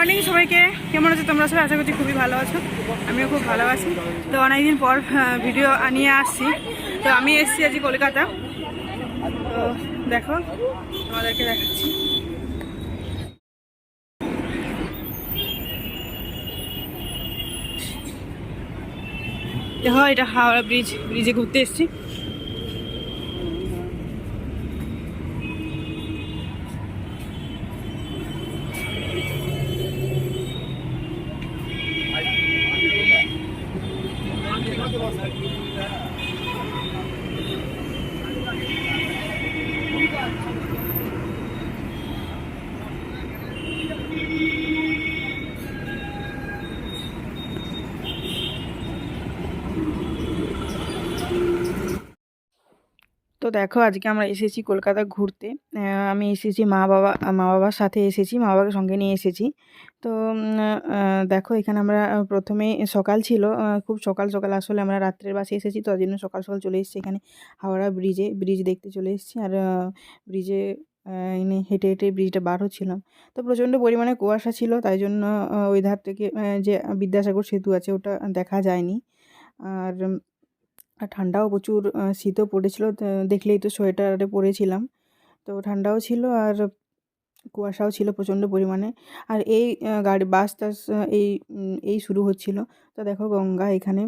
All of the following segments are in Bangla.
মর্নিং সবাইকে। কেমন আছো তোমরা সবাই? আশা করছি খুবই ভালো আছো। আমিও খুব ভালো আছি। তো অনেকদিন পর ভিডিও নিয়ে আসছি। তো আমি এসেছি আজকে কলকাতা। তো দেখো, তোমাদেরকে দেখাচ্ছি। দেখো, এটা হাওড়া ব্রিজ, ব্রিজে ঘুরতে এসেছি। It was like. দেখো, আজকে আমরা এসেছি কলকাতা ঘুরতে। আমি এসেছি মা বাবা, মা বাবার সাথে এসেছি, মা বাবাকে সঙ্গে নিয়ে এসেছি। তো দেখো, এখানে আমরা প্রথমে সকাল ছিল খুব সকাল সকাল আসলে আমরা রাত্রের বাসে এসেছি, তো জন্য সকাল সকাল চলে এসেছি এখানে হাওড়া ব্রিজে, ব্রিজ দেখতে চলে এসেছি। আর ব্রিজে এনে হেঁটে হেঁটে ব্রিজটা বার হচ্ছিলাম। তো প্রচণ্ড পরিমাণে কুয়াশা ছিল, তাই জন্য ওই ধার থেকে যে বিদ্যাসাগর সেতু আছে, ওটা দেখা যায়নি। আর আর ঠান্ডাও প্রচুর শীতও পড়েছিল দেখলেই তো সোয়েটারে পরেছিলাম। তো ঠান্ডাও ছিল আর কুয়াশাও ছিল প্রচণ্ড পরিমাণে। আর এই গাড়ি, বাস, টাস এই এই শুরু হচ্ছিল। তো দেখো গঙ্গা এখানে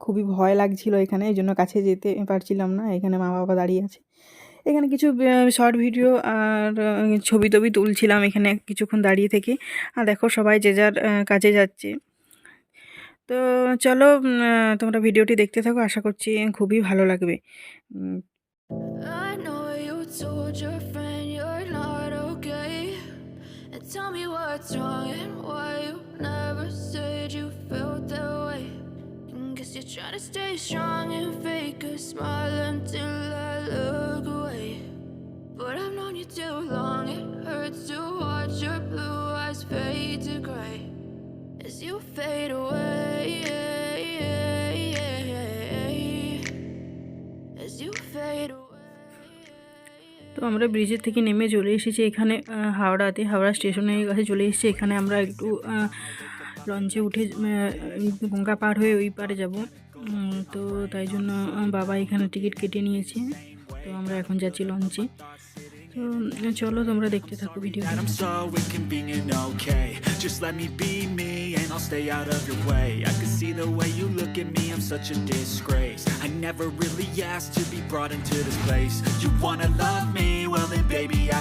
খুবই ভয় লাগছিল এখানে, এই জন্য কাছে যেতে পারছিলাম না, এখানে মা বাবা দাঁড়িয়ে আছে। এখানে কিছু শর্ট ভিডিও আর ছবি টবি তুলছিলাম এখানে কিছুক্ষণ দাঁড়িয়ে থেকে। আর দেখো সবাই যে যার কাজে যাচ্ছে। তো চলো তোমরা ভিডিওটি দেখতে থাকো আশা করছি খুবই ভালো লাগবে tell me what's wrong and why you never said you felt that way. Guess you're trying to stay strong and fake a smile until I look away. But I've known you too long, it hurts to watch your blue eyes fade to gray as you fade away. তো আমরা ব্রিজের থেকে নেমে চলে এসেছি এখানে হাওড়াতে হাওড়া স্টেশনের কাছে চলে এসেছি এখানে আমরা একটু লঞ্চে উঠে গঙ্গা পার হয়ে ওই পারে যাব তো তাই জন্য বাবা এখানে টিকিট কেটে নিয়েছে তো আমরা এখন যাচ্ছি লঞ্চে তো চলো তোমরা দেখতে থাকো video Just let me be me and I'll stay out of your way I can see the way you look at me, I'm such a disgrace I never really asked to be brought into this place You wanna love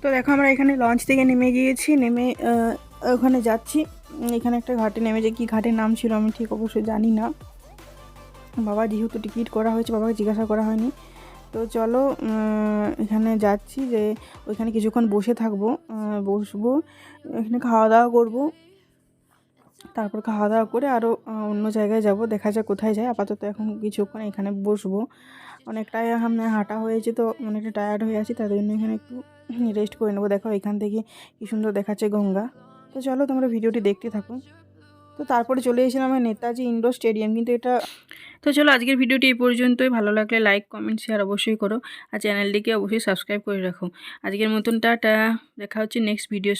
তো দেখো আমরা এখানে লঞ্চ থেকে নেমে গিয়েছি, নেমে ওখানে যাচ্ছি। এখানে একটা ঘাটে নেমে যে কী ঘাটের নাম ছিল আমি ঠিক অবশ্যই জানি না। বাবা, যেহেতু টিকিট করা হয়েছে, বাবাকে জিজ্ঞাসা করা হয়নি। তো চলো এখানে যাচ্ছি যে ওইখানে কিছুক্ষণ বসে থাকব বসবো, এখানে খাওয়া দাওয়া করব। তারপর খাওয়া দাওয়া করে আরও অন্য জায়গায় যাব, দেখা যাক কোথায় যায়। আপাতত এখন কিছুক্ষণ এখানে বসবো। অনেকটাই সামনে হাঁটা হয়েছে তো অনেকটা টায়ার্ড হয়ে আছি, তাদের জন্য এখানে একটু রেস্ট করে নেব। দেখো, এখান থেকে কি সুন্দর দেখাচ্ছে গঙ্গা। তো চলো, তোমরা ভিডিওটি দেখতে থাকো। তো তারপরে চলে এসেছিলাম আমার নেতাজি ইনডোর স্টেডিয়াম, কিন্তু এটা তো চলো, আজকের ভিডিওটি এই পর্যন্তই। ভালো লাগলে লাইক কমেন্ট শেয়ার অবশ্যই করো। আর চ্যানেলটিকে অবশ্যই সাবস্ক্রাইব করে রাখো। আজকের মতন, টাটা। দেখা হচ্ছে নেক্সট ভিডিওর